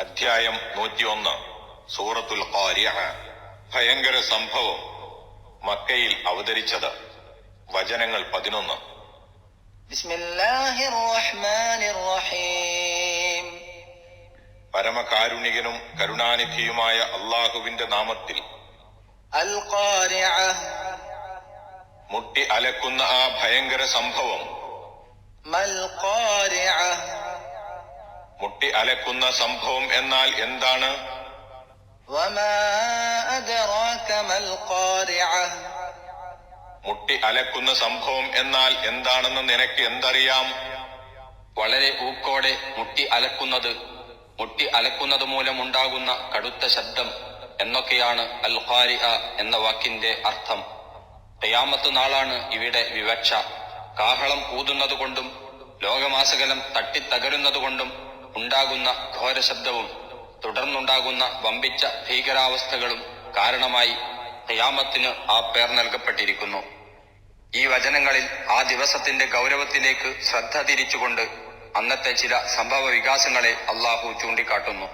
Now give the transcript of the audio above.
അധ്യായം നൂറ്റിയൊന്ന്. സൂറത്തുൽ ഖാരിയ ഭയങ്കര സംഭവം. മക്കയിൽ അവതരിച്ചത്. വചനങ്ങൾ പതിനൊന്ന്. പരമകാരുണികനും കരുണാനിധിയുമായ അള്ളാഹുവിന്റെ നാമത്തിൽ മുട്ടി അലക്കുന്ന ആ ഭയങ്കര സംഭവം. അലക്കുന്ന സംഭവം എന്നാൽ എന്താണ്? മുട്ടി അലക്കുന്ന സംഭവം എന്നാൽ എന്താണെന്ന് നിനക്ക് എന്തറിയാം? വളരെ ഊക്കോടെ മുട്ടി അലക്കുന്നത് മുട്ടി അലക്കുന്നത് മൂലമുണ്ടാകുന്ന കടുത്ത ശബ്ദം എന്നൊക്കെയാണ് അൽ ഖാരിഅ എന്ന വാക്കിന്റെ അർത്ഥം. തയ്യാമത്ത് നാളാണ് ഇവിടെ വിവക്ഷ. കാഹളം ഊതുന്നതുകൊണ്ടും ലോകമാസകലം തട്ടിത്തകരുന്നതുകൊണ്ടും ഉണ്ടാകുന്ന ഘോര ശബ്ദവും തുടർന്നുണ്ടാകുന്ന വമ്പിച്ച ഭീകരാവസ്ഥകളും കാരണമായി ഹയാമത്തിന് ആ പേർ നൽകപ്പെട്ടിരിക്കുന്നു. ഈ വചനങ്ങളിൽ ആ ദിവസത്തിന്റെ ഗൗരവത്തിലേക്ക് ശ്രദ്ധ തിരിച്ചുകൊണ്ട് അന്നത്തെ ചില സംഭവ വികാസങ്ങളെ അള്ളാഹു ചൂണ്ടിക്കാട്ടുന്നു.